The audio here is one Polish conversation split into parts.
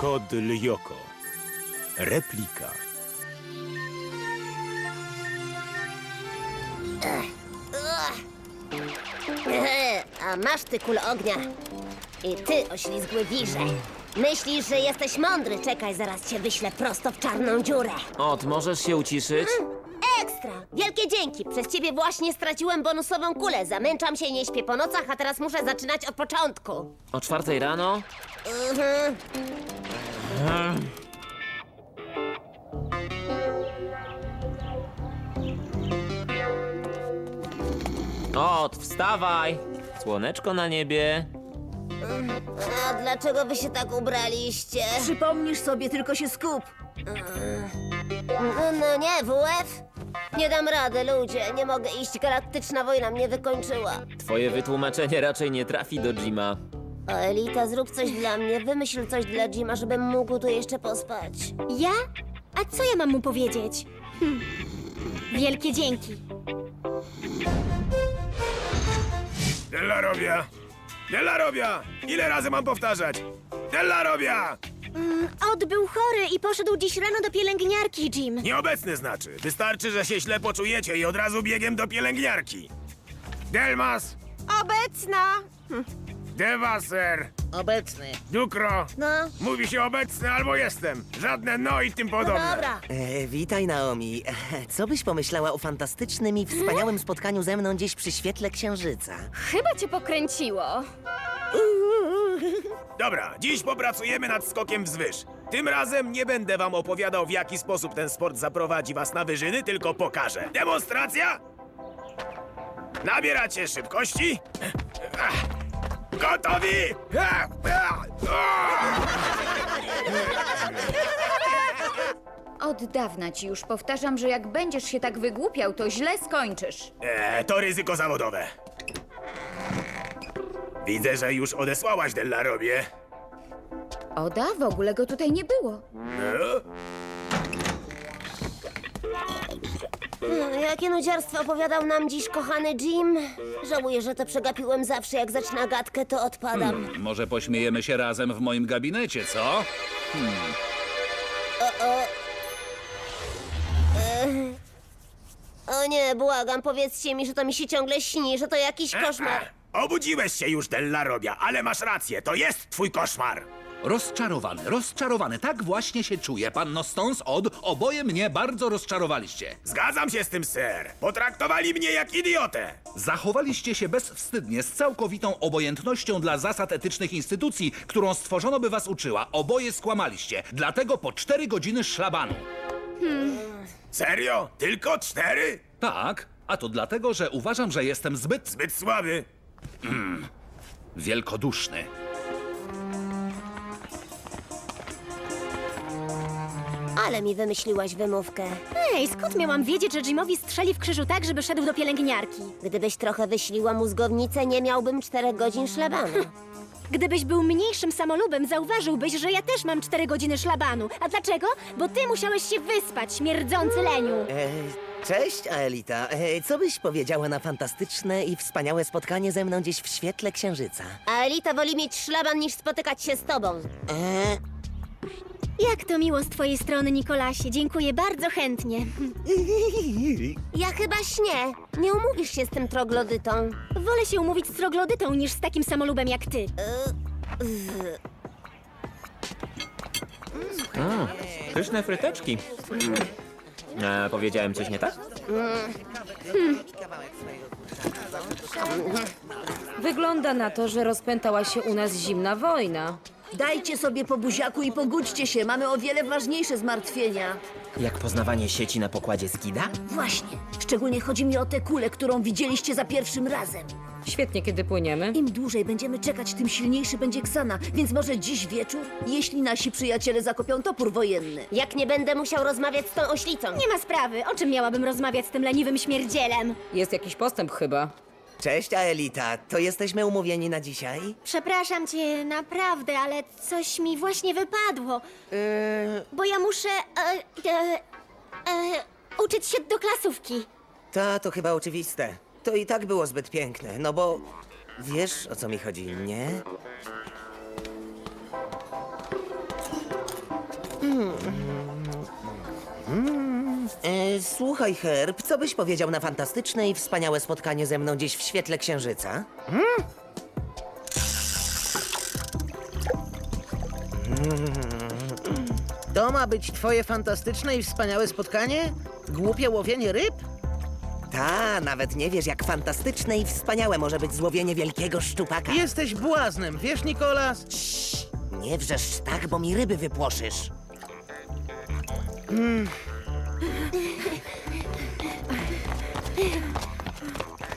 Kod Lyoko. Replika. A masz ty kul ognia. I ty, oślizgły wirze. Myślisz, że jesteś mądry? Czekaj, zaraz cię wyślę prosto w czarną dziurę. Ot, możesz się uciszyć? Wielkie dzięki! Przez ciebie właśnie straciłem bonusową kulę. Zamęczam się, nie śpię po nocach, a teraz muszę zaczynać od początku. O czwartej rano? Mhm. Ot, wstawaj! Słoneczko na niebie. A dlaczego wy się tak ubraliście? Przypomnisz sobie, tylko się skup. No, no nie, WF? Nie dam rady, ludzie. Nie mogę iść. Galaktyczna wojna mnie wykończyła. Twoje wytłumaczenie raczej nie trafi do Jima. O, Elita, zrób coś dla mnie. Wymyśl coś dla Jima, żebym mógł tu jeszcze pospać. Ja? A co ja mam mu powiedzieć? Hm. Wielkie dzięki. Della Robia! Della Robia! Ile razy mam powtarzać? Della Robia! Od był chory i poszedł dziś rano do pielęgniarki, Jim. Nieobecny znaczy. Wystarczy, że się źle poczujecie i od razu biegiem do pielęgniarki. Delmas! Obecna. Dewaser! Obecny. Dukro! No, Mówi się obecny albo jestem. Żadne no i tym podobne. dobra. E, witaj, Naomi. E, Co byś pomyślała o fantastycznym i wspaniałym spotkaniu ze mną gdzieś przy świetle księżyca? Chyba cię pokręciło. Dobra, dziś popracujemy nad skokiem wzwyż. Tym razem nie będę wam opowiadał, w jaki sposób ten sport zaprowadzi was na wyżyny, tylko pokażę. Demonstracja? Nabieracie szybkości? Gotowi? Od dawna ci już powtarzam, że jak będziesz się tak wygłupiał, to źle skończysz. E, to ryzyko zawodowe. Widzę, że już odesłałaś Della Robie. Oda, w ogóle go tutaj nie było. No? Hmm, Jakie nudziarstwo opowiadał nam dziś kochany Jim? Żałuję, że to przegapiłem zawsze. Jak zaczyna gadkę, to odpadam. Może pośmiejemy się razem w moim gabinecie, co? O nie, błagam, powiedzcie mi, że to mi się ciągle śni, że to jakiś koszmar. Obudziłeś się już, Della Robia, ale masz rację, to jest twój koszmar. Rozczarowany, rozczarowany. Tak właśnie się czuję, panno Stones od. Oboje mnie bardzo rozczarowaliście. Zgadzam się z tym, ser. Potraktowali mnie jak idiotę. Zachowaliście się bezwstydnie, z całkowitą obojętnością dla zasad etycznych instytucji, którą stworzono by was uczyła. Oboje skłamaliście. Dlatego po cztery godziny szlabanu. Serio? Tylko cztery? Tak, a to dlatego, że uważam, że jestem zbyt Zbyt słaby. Wielkoduszny. Ale mi wymyśliłaś wymówkę. Ej, skąd miałam wiedzieć, że Jimowi strzeli w krzyżu tak, żeby szedł do pielęgniarki? Gdybyś trochę wyśliła mózgownicę, nie miałbym czterech godzin szlabanu. Gdybyś był mniejszym samolubem, zauważyłbyś, że ja też mam cztery godziny szlabanu. A dlaczego? Bo ty musiałeś się wyspać, śmierdzący leniu. E, cześć, Aelita. E, co byś powiedziała na fantastyczne i wspaniałe spotkanie ze mną gdzieś w świetle księżyca? A Elita woli mieć szlaban niż spotykać się z tobą. E, Jak to miło z twojej strony, Nikolasie. Dziękuję bardzo chętnie. Ja chyba śnię. Nie umówisz się z tym troglodytą. Wolę się umówić z troglodytą niż z takim samolubem jak ty. Pyszne fryteczki. E, powiedziałem coś nie tak? Wygląda na to, że rozpętała się u nas zimna wojna. Dajcie sobie po buziaku i pogódźcie się. Mamy o wiele ważniejsze zmartwienia. Jak poznawanie sieci na pokładzie skida? Właśnie. Szczególnie chodzi mi o tę kulę, którą widzieliście za pierwszym razem. Świetnie, kiedy płyniemy. Im dłużej będziemy czekać, tym silniejszy będzie Ksana. Więc może dziś wieczór, jeśli nasi przyjaciele zakopią topór wojenny. Jak nie będę musiał rozmawiać z tą oślicą. Nie ma sprawy. O czym miałabym rozmawiać z tym leniwym śmierdzielem? Jest jakiś postęp chyba. Cześć, Aelita. To jesteśmy umówieni na dzisiaj? Przepraszam cię, naprawdę, ale coś mi właśnie wypadło. Bo ja muszę e, e, e, uczyć się do klasówki. Ta, to chyba oczywiste. To i tak było zbyt piękne, no bo wiesz o co mi chodzi, nie? E, słuchaj, Herb, co byś powiedział na fantastyczne i wspaniałe spotkanie ze mną gdzieś w świetle księżyca? To ma być twoje fantastyczne i wspaniałe spotkanie? Głupie łowienie ryb? Ta, nawet nie wiesz, jak fantastyczne i wspaniałe może być złowienie wielkiego szczupaka. Jesteś błaznem, wiesz, Nikolas? Nie wrzesz tak, bo mi ryby wypłoszysz.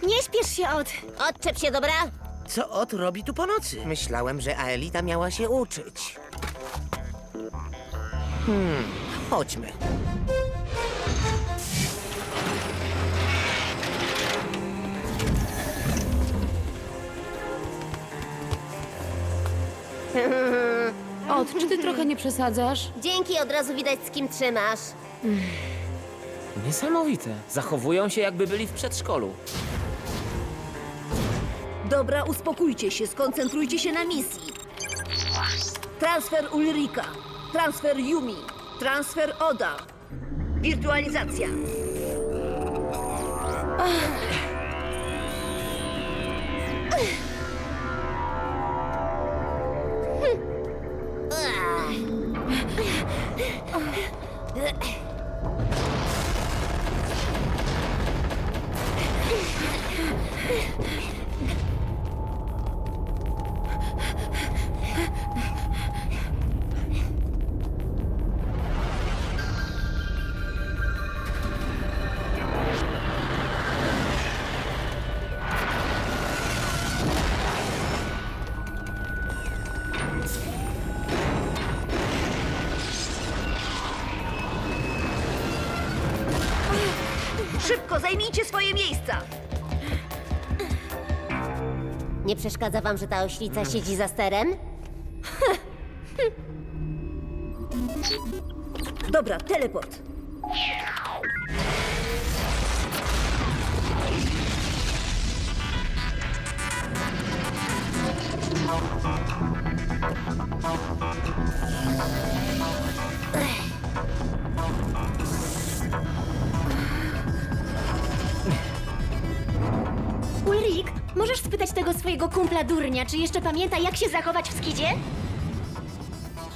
Nie śpiesz się od. Odczep się, dobra? Co Ot robi tu po nocy? Myślałem, że Aelita miała się uczyć. Hmm, chodźmy. Ot, czy ty trochę nie przesadzasz? Dzięki, od razu widać z kim trzymasz. Niesamowite. Zachowują się, jakby byli w przedszkolu. Dobra, uspokójcie się, skoncentrujcie się na misji. Transfer Ulrika, transfer Yumi, transfer Oda, wirtualizacja. Szybko, zajmijcie swoje miejsca. Nie przeszkadza wam, że ta oślica siedzi za sterem? Dobra, teleport. Ulrik, możesz spytać tego swojego kumpla durnia, czy jeszcze pamięta, jak się zachować w skidzie?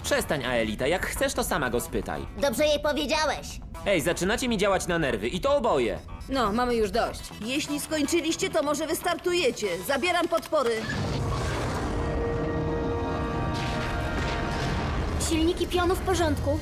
Przestań, Aelita. Jak chcesz, to sama go spytaj. Dobrze jej powiedziałeś. Ej, zaczynacie mi działać na nerwy i to oboje. No, mamy już dość. Jeśli skończyliście, to może wystartujecie. Zabieram podpory. Silniki pionu w porządku.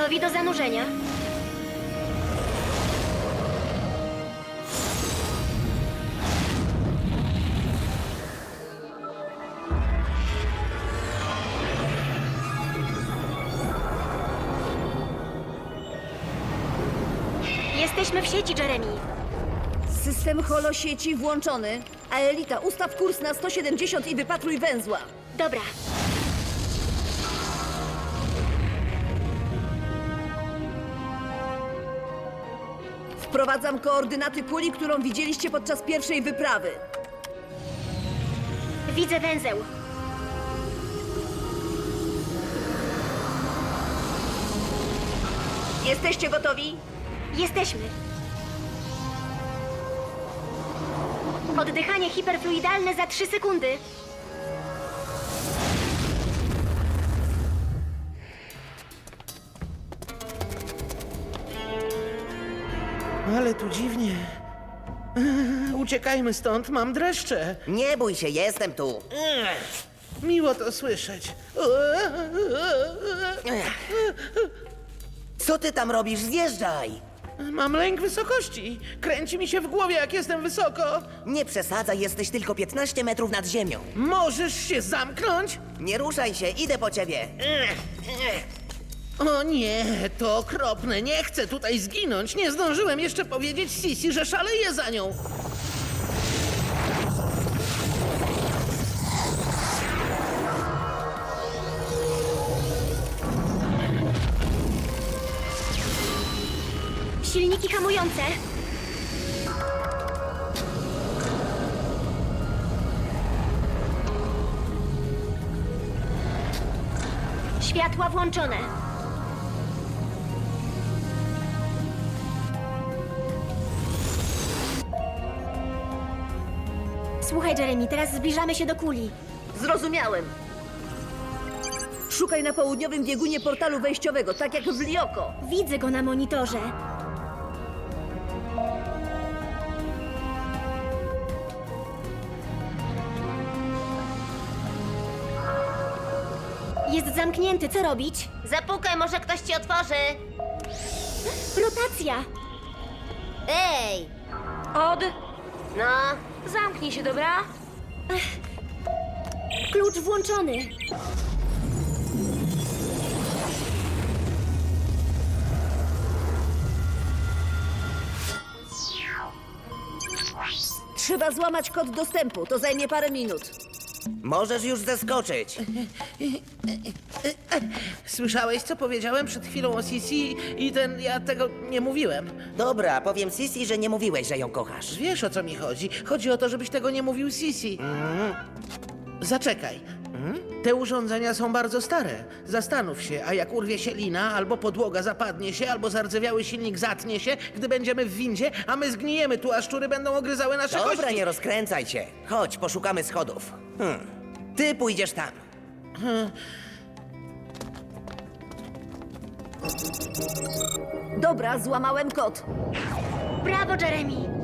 Gotowi do zanurzenia. Jesteśmy w sieci, Jeremy. System holosieci włączony. A Elita, ustaw kurs na 170 i wypatruj węzła. Dobra. Wprowadzam koordynaty kuli, którą widzieliście podczas pierwszej wyprawy. Widzę węzeł. Jesteście gotowi? Jesteśmy. Oddychanie hiperfluidalne za 3 sekundy. Ale tu dziwnie. Uciekajmy stąd, mam dreszcze. Nie bój się, jestem tu. Miło to słyszeć. Co ty tam robisz? Zjeżdżaj! Mam lęk wysokości. Kręci mi się w głowie, jak jestem wysoko. Nie przesadzaj, jesteś tylko 15 metrów nad ziemią. Możesz się zamknąć? Nie ruszaj się, idę po ciebie. O nie, to okropne. Nie chcę tutaj zginąć. Nie zdążyłem jeszcze powiedzieć Sisi, że szaleję za nią. Silniki hamujące. Światła włączone. Słuchaj, Jeremy, teraz zbliżamy się do kuli. Zrozumiałem. Szukaj na południowym biegunie portalu wejściowego, tak jak w Lioko. Widzę go na monitorze. Jest zamknięty, co robić? Zapukaj, może ktoś ci otworzy. Rotacja! Ej! Od, No, zamknij się, dobra? Klucz włączony. Trzeba złamać kod dostępu, to zajmie parę minut. Możesz już zeskoczyć. Słyszałeś, co powiedziałem przed chwilą o Sisi i ten... ja tego nie mówiłem. Dobra, powiem Sisi, że nie mówiłeś, że ją kochasz. Wiesz, o co mi chodzi. Chodzi o to, żebyś tego nie mówił Sisi. Zaczekaj. Te urządzenia są bardzo stare. Zastanów się, a jak urwie się lina, albo podłoga zapadnie się, albo zardzewiały silnik zatnie się, gdy będziemy w windzie, a my zgnijemy tu, a szczury będą ogryzały nasze Dobra, kości. nie rozkręcaj się. Chodź, poszukamy schodów. Hmm. Ty pójdziesz tam. Dobra, złamałem kod. Brawo, Jeremy!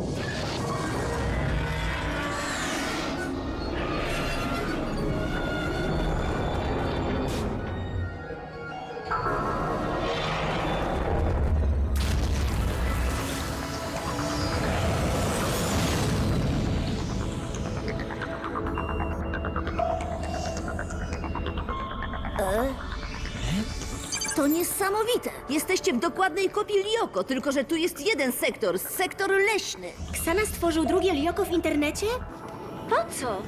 Jesteście w dokładnej kopii Lioko, tylko że tu jest jeden sektor, sektor leśny. Ksana stworzył drugie Lioko w internecie? Po co?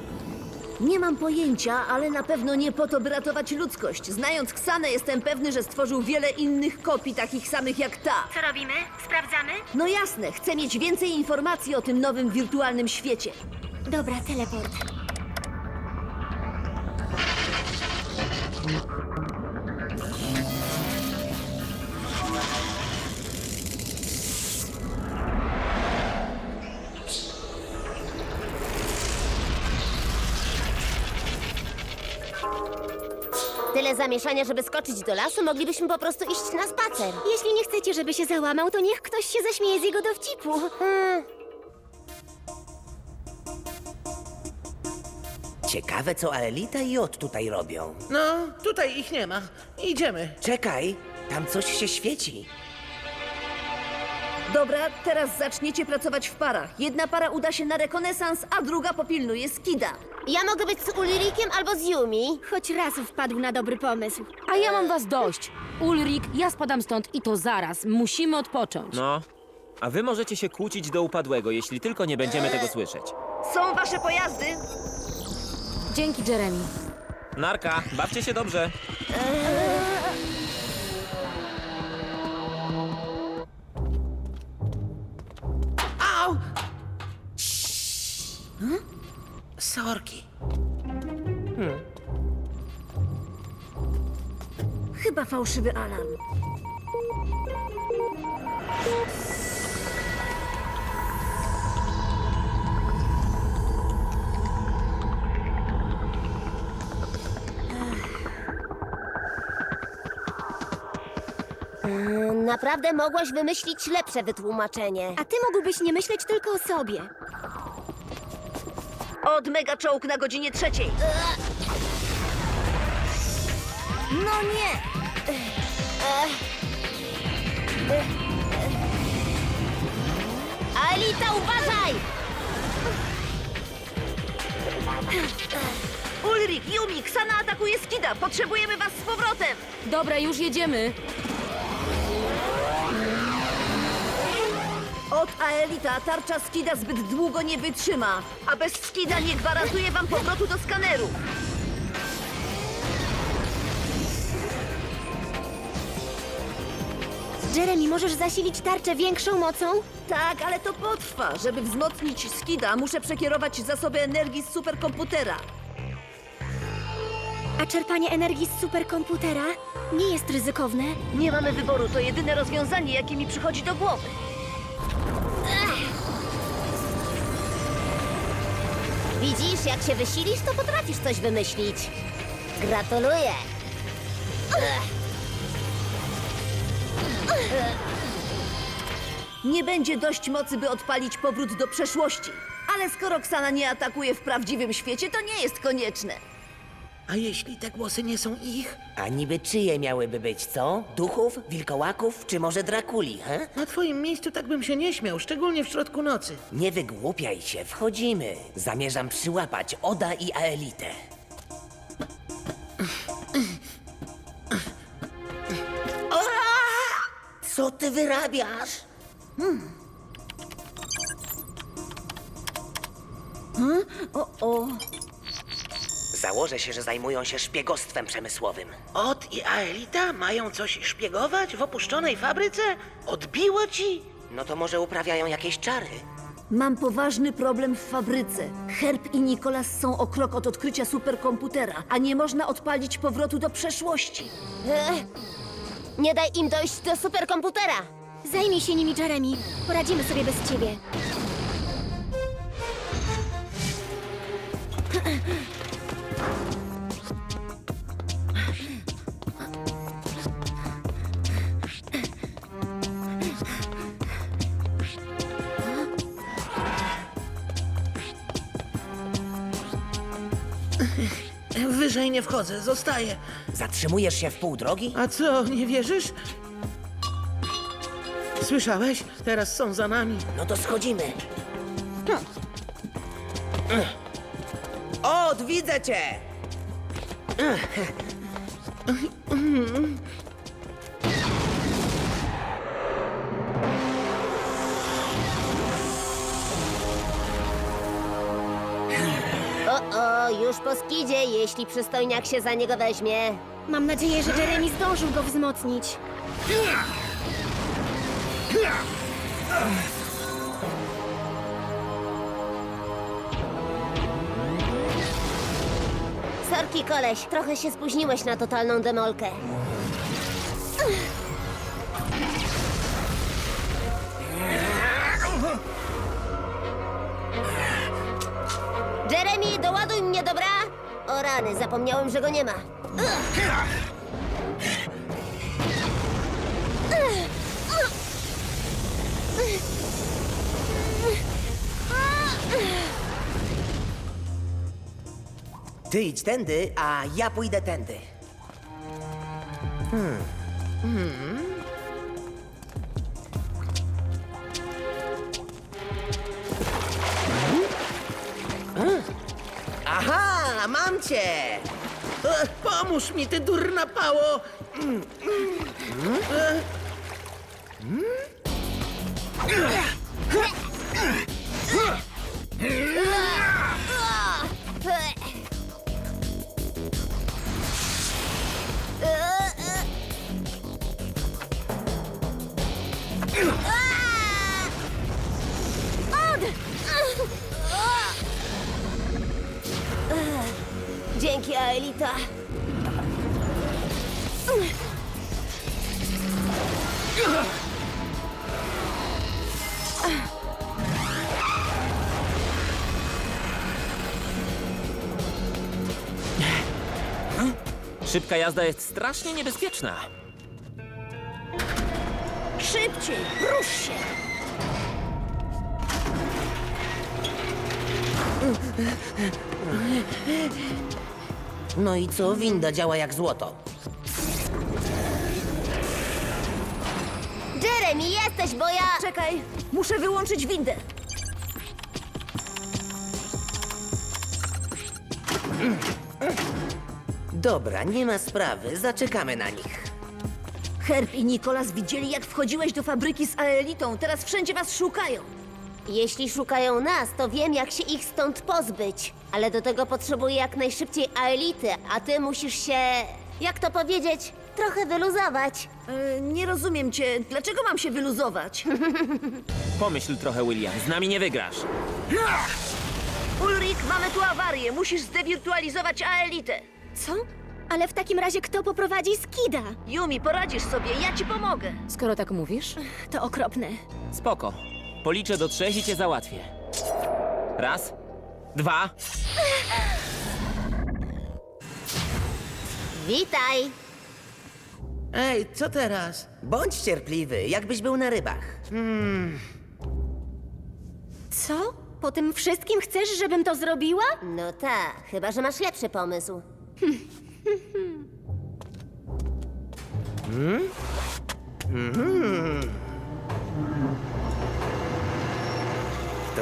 Nie mam pojęcia, ale na pewno nie po to, by ratować ludzkość. Znając Ksanę, jestem pewny, że stworzył wiele innych kopii takich samych jak ta. Co robimy? Sprawdzamy? No jasne, chcę mieć więcej informacji o tym nowym wirtualnym świecie. Dobra, teleport. Zamieszania, żeby skoczyć do lasu, moglibyśmy po prostu iść na spacer. Jeśli nie chcecie, żeby się załamał, to niech ktoś się zaśmieje z jego dowcipu. Hmm, Ciekawe, co Aelita i Jot tutaj robią. No, tutaj ich nie ma. Idziemy. Czekaj, tam coś się świeci. Dobra, teraz zaczniecie pracować w parach. Jedna para uda się na rekonesans, a druga popilnuje Skida. ja mogę być z Ulrikiem albo z Yumi. Choć raz wpadł na dobry pomysł. A ja mam was dość. Ulrik, ja spadam stąd i to zaraz. Musimy odpocząć. No. A wy możecie się kłócić do upadłego, jeśli tylko nie będziemy tego słyszeć. Są wasze pojazdy? Dzięki, Jeremy. Narka, bawcie się dobrze. Sorki. Hmm. Chyba fałszywy alarm. Naprawdę mogłaś wymyślić lepsze wytłumaczenie. A ty mógłbyś nie myśleć tylko o sobie. Od mega czołg na godzinie trzeciej. No nie! Alita, uważaj! Ulrik, Yumi, Ksana atakuje Skida. Potrzebujemy was z powrotem. Dobra, już jedziemy. Od Aelita tarcza Skida zbyt długo nie wytrzyma, a bez Skida nie gwarantuje wam powrotu do skaneru. Jeremy, możesz zasilić tarczę większą mocą? Tak, ale to potrwa. Żeby wzmocnić Skida, muszę przekierować zasoby energii z superkomputera. A czerpanie energii z superkomputera nie jest ryzykowne? Nie mamy wyboru, to jedyne rozwiązanie, jakie mi przychodzi do głowy. Widzisz, jak się wysilisz, to potrafisz coś wymyślić. Gratuluję. Nie będzie dość mocy, by odpalić powrót do przeszłości. Ale skoro Ksana nie atakuje w prawdziwym świecie, to nie jest konieczne. A jeśli te głosy nie są ich? A niby czyje miałyby być, co? Duchów, wilkołaków, czy może Drakuli, he? Na twoim miejscu tak bym się nie śmiał, szczególnie w środku nocy. Nie wygłupiaj się, wchodzimy. Zamierzam przyłapać Oda i Aelitę. Co ty wyrabiasz? O, o. Założę się, że zajmują się szpiegostwem przemysłowym. Ot i Aelita mają coś szpiegować w opuszczonej fabryce? Odbiło ci? No to może uprawiają jakieś czary? Mam poważny problem w fabryce. Herb i Nikolas są o krok od odkrycia superkomputera, a nie można odpalić powrotu do przeszłości. Ech, Nie daj im dojść do superkomputera. Zajmij się nimi, Jeremy. Poradzimy sobie bez ciebie. Wyżej nie wchodzę, zostaję. Zatrzymujesz się w pół drogi? A co, nie wierzysz? Słyszałeś? Teraz są za nami. No to schodzimy. Od, widzę cię! Już po skidzie, jeśli przystojniak się za niego weźmie. Mam nadzieję, że Jeremy zdążył go wzmocnić. Sorki, koleś, trochę się spóźniłeś na totalną demolkę. Rany, zapomniałem, że go nie ma. Ty idź tędy, a ja pójdę tędy. Hmm. Cię! Pomóż mi, ty durna pało! E, Szybka jazda jest strasznie niebezpieczna. Szybciej, rusz się! No i co? Winda działa jak złoto. Jeremy, jesteś, bo ja... Czekaj, muszę wyłączyć windę. Dobra, nie ma sprawy, zaczekamy na nich. Herb i Nikolas widzieli, jak wchodziłeś do fabryki z Aelitą. Teraz wszędzie was szukają. Jeśli szukają nas, to wiem, jak się ich stąd pozbyć. Ale do tego potrzebuję jak najszybciej Aelity, a ty musisz się... Jak to powiedzieć? Trochę wyluzować. E, nie rozumiem cię. Dlaczego mam się wyluzować? Pomyśl trochę, William. Z nami nie wygrasz. Ulrik, mamy tu awarię. Musisz zdewirtualizować Aelitę. Co? Ale w takim razie kto poprowadzi Skida? Yumi, poradzisz sobie, ja ci pomogę. Skoro tak mówisz, To okropne. Spoko. Policzę do trzech i cię załatwię. Raz, dwa. Witaj. Ej, co teraz? Bądź cierpliwy, jakbyś był na rybach. Co? Po tym wszystkim chcesz, żebym to zrobiła? No tak, chyba że masz lepszy pomysł. Kto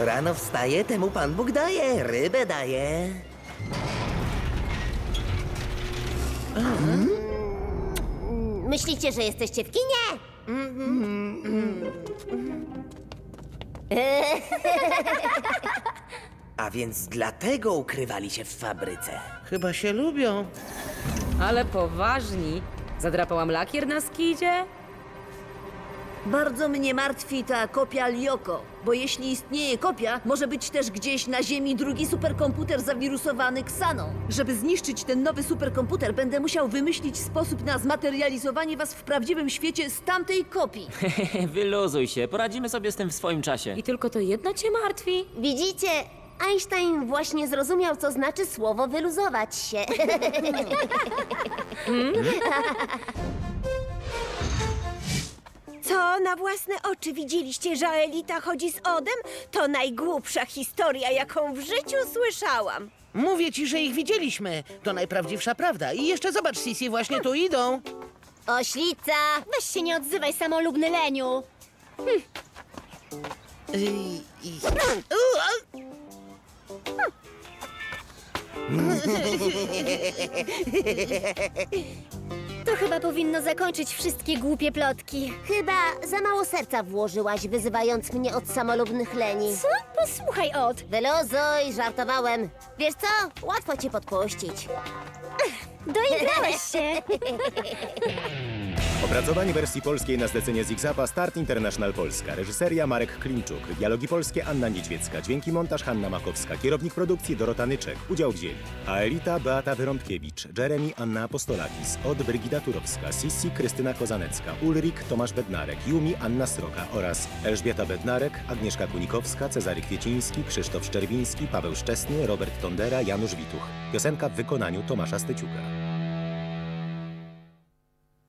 rano wstaje, temu Pan Bóg daje, rybę daje. Myślicie, że jesteście w kinie? A więc dlatego ukrywali się w fabryce. Chyba się lubią. ale poważni. Zadrapałam lakier na skidzie? Bardzo mnie martwi ta kopia Lioko, bo jeśli istnieje kopia, może być też gdzieś na Ziemi drugi superkomputer zawirusowany Ksaną. Żeby zniszczyć ten nowy superkomputer, będę musiał wymyślić sposób na zmaterializowanie was w prawdziwym świecie z tamtej kopii. Wyluzuj się. Poradzimy sobie z tym w swoim czasie. I tylko to jedno cię martwi? Widzicie, Einstein właśnie zrozumiał, co znaczy słowo wyluzować się. Co, na własne oczy widzieliście, że Elita chodzi z Odem? To najgłupsza historia, jaką w życiu słyszałam. Mówię ci, że ich widzieliśmy. To najprawdziwsza prawda. I jeszcze zobacz, Sisi, właśnie tu idą. Oślica! Weź się nie odzywaj, samolubny leniu. I, i... U, a- To chyba powinno zakończyć wszystkie głupie plotki. Chyba za mało serca włożyłaś, wyzywając mnie od samolubnych leni. Co? Posłuchaj, Od. Wyluzuj, żartowałem. Wiesz co? Łatwo cię podpuścić. Doigrałeś się. Opracowanie wersji polskiej na zlecenie Zigzapa Start International Polska. Reżyseria Marek Klimczuk. Dialogi polskie Anna Niedźwiecka. Dźwięki montaż Hanna Makowska. Kierownik produkcji Dorota Nyczek. Udział wzięli Aelita Beata Wyrąbkiewicz. Jeremy Anna Apostolakis. Od Brygida Turowska. Sissi Krystyna Kozanecka. Ulrik Tomasz Bednarek. Yumi Anna Sroka oraz Elżbieta Bednarek, Agnieszka Kunikowska, Cezary Kwieciński, Krzysztof Szczerbiński, Paweł Szczesny, Robert Tondera, Janusz Wituch. Piosenka w wykonaniu Tomasza Styciuka.